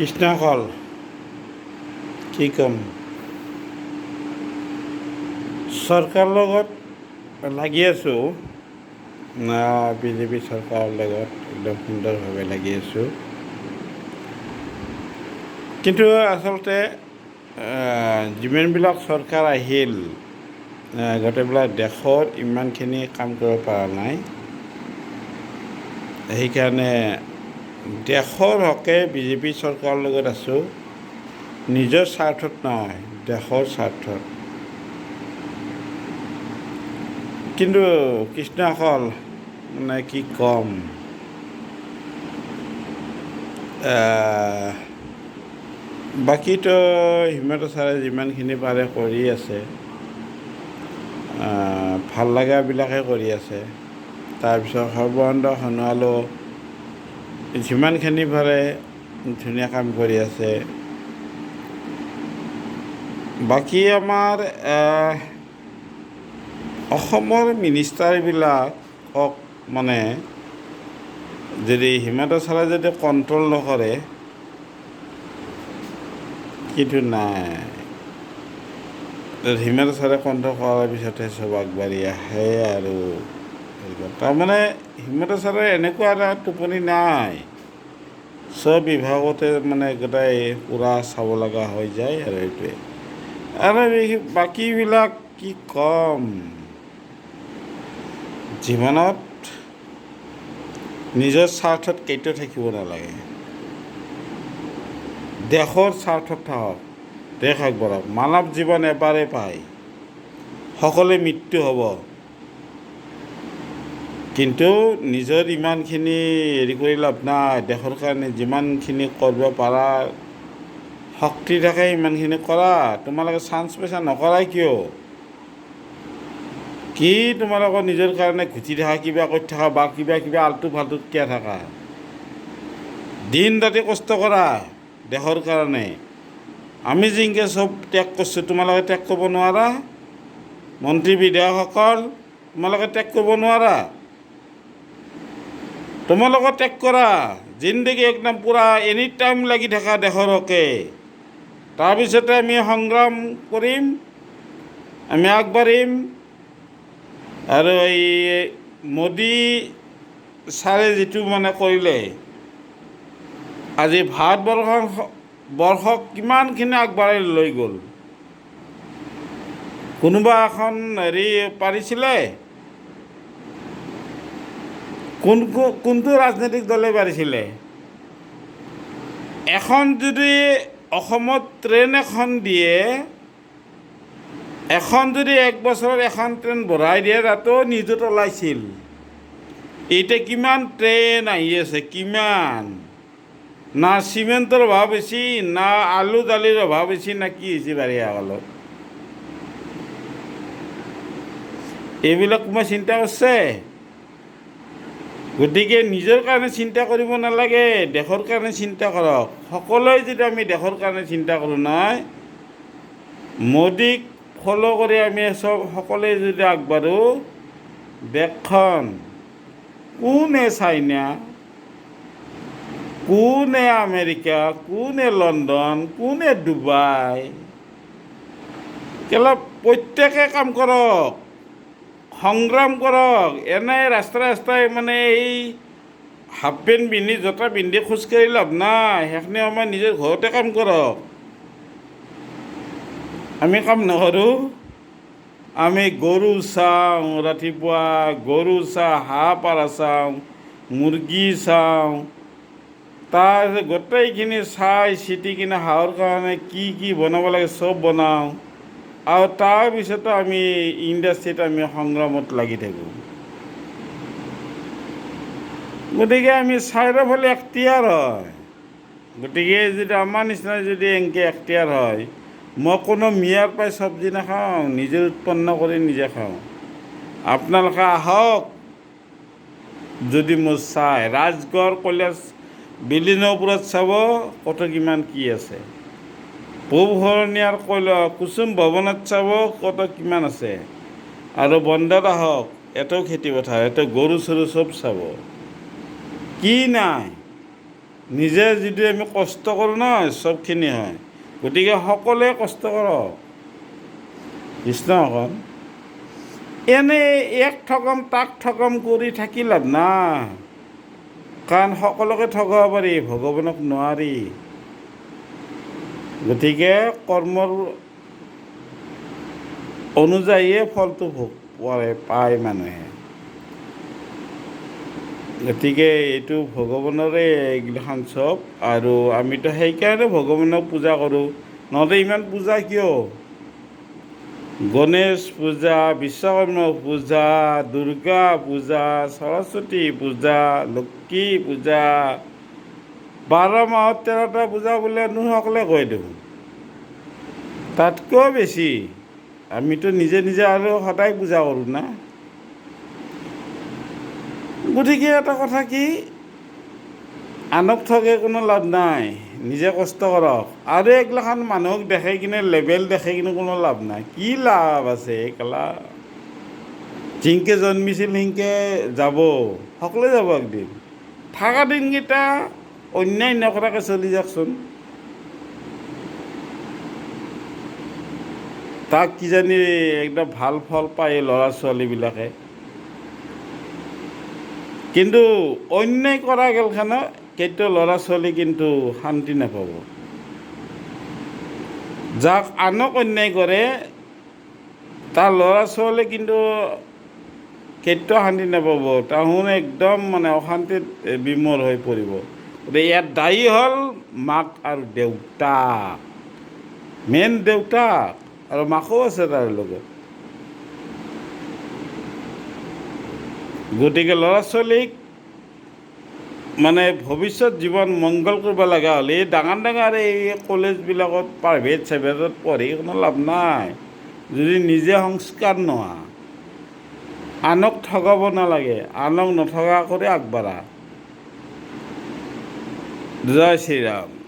কৃষ্ণকল কি ক'ম? চৰকাৰৰ লগত লাগি আছোঁ। বিজেপি চৰকাৰৰ লগত একদম সুন্দৰভাৱে লাগি আছোঁ। কিন্তু আচলতে যিমানবিলাক চৰকাৰ আহিল আহ, গোটেইবিলাক দেশত ইমানখিনি কাম কৰিব পৰা নাই। সেইকাৰণে দেশৰ হকে বিজেপি চৰকাৰৰ লগত আছোঁ নিজৰ স্বাৰ্থত নহয় দেশৰ স্বাৰ্থত। কিন্তু কৃষ্ণসকল মানে কি ক'ম? বাকীতো হিমন্ত ছাৰে যিমানখিনি পাৰে কৰি আছে ভাল লগাবিলাকে কৰি আছে। তাৰপিছত সৰ্বানন্দ সোণোৱালো যিমানখিনি পাৰে ধুনীয়া কাম কৰি আছে বাকী আমাৰ অসমৰ মিনিষ্টাৰবিলাকক মানে যদি হিমন্ত ছাৰে যদি কণ্ট্ৰল নকৰে, কিন্তু নাই হিমন্ত ছাৰে কণ্ট্ৰল কৰাৰ পিছতহে চব আগবাঢ়ি আহে আৰু। তাৰমানে হিমন্ত ছাৰে এনেকুৱা এটা টোপনি নাই। চব বিভাগতে মানে গোটাই পূৰা চাব লগা হৈ যায় আৰু সেইটোৱে। আৰু বাকীবিলাক কি ক'ম? জীৱনত নিজৰ স্বাৰ্থত কেতিয়াও থাকিব নালাগে। দেশৰ স্বাৰ্থত থাকক। দেশ আগবঢ়াওক। মানৱ জীৱন এবাৰেই পায়। সকলোৱে মৃত্যু হ'ব। কিন্তু নিজৰ ইমানখিনি হেৰি কৰি লাভ নাই। দেশৰ কাৰণে যিমানখিনি কৰিব পাৰা, শক্তি থাকে ইমানখিনি কৰা। তোমালোকে চান্স পাইছা নকৰাই কিয়? কি তোমালোকৰ নিজৰ কাৰণে ঘুচি থকা, কিবা কৰি থকা, বা কিবা কিবা আল্টু ফাল্টুত কিয় থাকা? দিন ৰাতি কষ্ট কৰা দেশৰ কাৰণে। আমি যেনেকৈ চব ত্যাগ কৰিছোঁ। তোমালোকে ত্যাগ কৰিব নোৱাৰা? মন্ত্ৰী বিধায়কসকল, তোমালোকে ত্যাগ কৰিব নোৱাৰা? তোমালোকে ত্যাগ কৰা। জিন্দগী একদম পূৰা এনি টাইম লাগি থকা দেশৰ হকে তাৰপিছতে আমি সংগ্ৰাম কৰিম আমি আগবাঢ়িম। আৰু এই মোদী ছাৰে যিটো মানে কৰিলে আজি ভাৰতবৰ্ষ বৰ্ষক কিমানখিনি আগবঢ়াই লৈ গ'ল। কোনোবা এখন হেৰি পাৰিছিলে? কোন কোনটো ৰাজনৈতিক দলে পাৰিছিলে এখন যদি অসমত ট্ৰেইন এখন দিয়ে, এখন যদি এক বছৰত এখন ট্ৰেইন বঢ়াই দিয়ে, তাতো নিউজত ওলাইছিল। এতিয়া কিমান ট্ৰেইন আহি আছে, কিমান? না চিমেণ্টৰ অভাৱ বেছি না আলু দালিৰ অভাৱ বেছি না কি হৈছে বাৰিষা কালত এইবিলাক মই চিন্তা কৰিছে? গতিকে নিজৰ কাৰণে চিন্তা কৰিব নালাগে, দেশৰ কাৰণে চিন্তা কৰক। সকলোৱে যদি আমি দেশৰ কাৰণে চিন্তা কৰোঁ নহয় মোদীক ফ'ল' কৰি আমি চব, সকলোৱে যদি আগবাঢ়োঁ, দেশখন কোনে চাইনা, কোনে আমেৰিকা, কোনে লণ্ডন, কোনে ডুবাই, কেলা প্ৰত্যেকে কাম কৰক। সংগ্ৰাম কৰক এনে ৰাস্তাই ৰাস্তাই মানে এই হাফ পেণ্ট পিন্ধি জোতা পিন্ধি খোজকাঢ়ি লাভ নাই সেইখিনি সময় নিজৰ ঘৰতে কাম কৰক। আমি কাম নকৰোঁ। আমি গৰু চাওঁ ৰাতিপুৱা গৰু চাওঁ হাঁহ পাৰ চাওঁ মুৰ্গী চাওঁ। তাৰ গোটেইখিনি চাই চিটি কিনে হাঁহৰ কাৰণে কি কি বনাব লাগে চব বনাওঁ। আৰু তাৰপিছতো আমি ইণ্ডাষ্ট্ৰিত আমি সংগ্ৰামত লাগি থাকোঁ। গতিকে আমি চাৰিওফালে এখতিয়াৰ হয়। গতিকে যদি আমাৰ নিচিনা যদি এনেকৈ এখতিয়াৰ হয়, মই কোনো মিয়াৰ পৰাই চব্জি নাখাওঁ, নিজে উৎপন্ন কৰি নিজে খাওঁ। আপোনালোকে আহক, যদি মোৰ চাই। ৰাজগড় কলেজ বিল্ডিঙৰ ওপৰত চাব কত কিমান কি আছে। পূব শৰণীয়াৰ কৈল ভৱনত চাব কত কিমান আছে? আৰু বন্ধত আহক এটাও খেতি পথাৰ এটো গৰু চৰু চব চাব। কি নাই? নিজে যদি আমি কষ্ট কৰোঁ নহয় চবখিনি হয়। গতিকে সকলোৱে কষ্ট কৰক। কৃষ্ণ অকণ এনেই এক ঠগম তাক ঠগম কৰি থাকি লাভ নাই। কাৰণ সকলোকে ঠগাব পাৰি ভগৱানক নোৱাৰি। গতিকে কৰ্মৰ অনুযায়ীয়ে ফলটো ভোগ কৰে পায় মানুহে। গতিকে এইটো ভগৱানৰে এইগিলাখান চব আৰু আমিতো সেইকাৰণে ভগৱানক পূজা কৰোঁ। নহ'লে ইমান পূজা কিয়? গণেশ পূজা, বিশ্বকৰ্মা পূজা, দুৰ্গা পূজা, সৰস্বতী পূজা লক্ষী পূজা বাৰ মাহত তেৰটা পূজা বোলে নোসকলে কয় দেখোন। তাতকৈ বেছি। আমিতো নিজে নিজে আৰু সদায় পূজা কৰোঁ না। গতিকে এটা কথা কি আনক ঠগে কোনো লাভ নাই নিজে কষ্ট কৰক। আৰু এইগিলাখান মানুহক দেখাই কিনে লেবেল দেখাই কিনে কোনো লাভ নাই। কি লাভ আছে এইগিলা যিনকে জন্মিছিল সিনকে যাব সকলোৱে যাব একদিন। থকা দিনকেইটা অন্যায় নকৰাকৈ চলি যাওকচোন তাক কিজানি একদম ভালো ফল পায় এই ল'ৰা ছোৱালীবিলাকে কিন্তু অন্যায় কৰা গেলখানত কেতিয়াও ল'ৰা ছোৱালী কিন্তু শান্তি নাপাব। যাক আনক অন্যায় কৰে, তাৰ ল'ৰা ছোৱালী কিন্তু কেতিয়াও শান্তি নাপাব। তাহোন একদম মানে অশান্তিত বিমল হৈ পৰিব। ইয়াত দায়ী হ'ল মাক আৰু দেউতাক। মেইন দেউতাক আৰু মাকো আছে তাৰ লগত। গতিকে ল'ৰা ছোৱালীক মানে ভৱিষ্যত জীৱন মংগল কৰিব লগা হ'লে। এই ডাঙৰ ডাঙৰ এই কলেজবিলাকত প্ৰাইভেট চাইভেটত পঢ়ি কোনো লাভ নাই। যদি নিজে সংস্কাৰ নোহোৱা, আনক ঠগাব নালাগে, আনক নঠগা কৰি আগবাঢ়া। જય શ્રી રામ